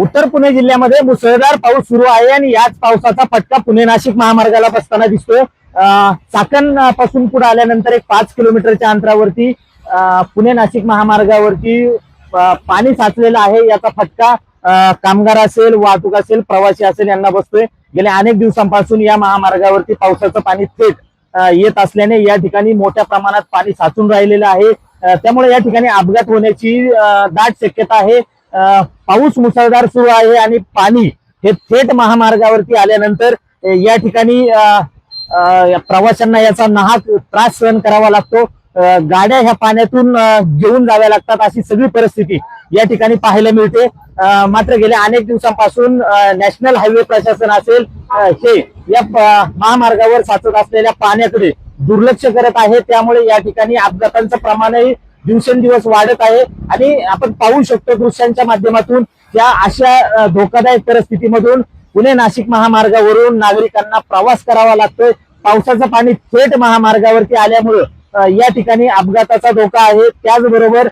उत्तर पुणे जिल्ह्यामध्ये मुसळधार पाऊस सुरू आहे आणि याच पावसाचा फटका पुणे नाशिक महामार्गाला बसताना दिसतोय. अं, चाकणपासून पुढे आल्यानंतर एक पाच किलोमीटरच्या अंतरावरती पुणे नाशिक महामार्गावरती पाणी साचलेलं आहे. याचा फटका कामगार असेल वाहतूक असेल प्रवासी असेल यांना बसतोय. गेल्या अनेक दिवसांपासून या महामार्गावरती पावसाचं पाणी थेट येत असल्याने या ठिकाणी मोठ्या प्रमाणात पाणी साचून राहिलेलं आहे. त्यामुळे या ठिकाणी अपघात होण्याची दाट शक्यता आहे. पाऊस मुसळधार सुरू आहे आणि पाणी हे थेट महामार्गावरती आल्यानंतर या ठिकाणी प्रवाशांना याचा नाहक त्रास सहन करावा लागतो. गाड्या ह्या पाण्यातून घेऊन जाव्या लागतात अशी सगळी परिस्थिती या ठिकाणी पाहायला मिळते. मात्र गेल्या अनेक दिवसांपासून नॅशनल हायवे प्रशासन असेल हे या महामार्गावर साचत असलेल्या पाण्याकडे दुर्लक्ष करत आहे. त्यामुळे या ठिकाणी अपघातांचं प्रमाणही दिवसेंदिवस वाढत आहे. आणि आपण पाहू शकतो दृश्यांच्या माध्यमातून या अशा धोकादायक परिस्थितीमधून पुणे नाशिक महामार्गावरून नागरिकांना प्रवास करावा लागतोय. पावसाचं पाणी थेट महामार्गावरती आल्यामुळं या ठिकाणी अपघाताचा धोका आहे. त्याचबरोबर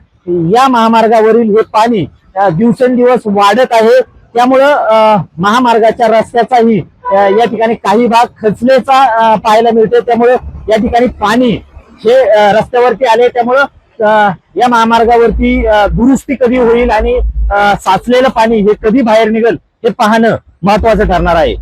या महामार्गावरील हे पाणी दिवसेंदिवस वाढत आहे. त्यामुळं महामार्गाच्या रस्त्याचाही या ठिकाणी काही भाग खचलेचा पाहायला मिळते त्यामुळे या ठिकाणी पाणी हे रस्त्यावरती आले त्यामुळं या महामार्गावरती दुरुस्ती कधी होईल आणि साचलेलं पाणी हे कधी बाहेर निघेल हे पाहणं महत्वाचं ठरणार आहे.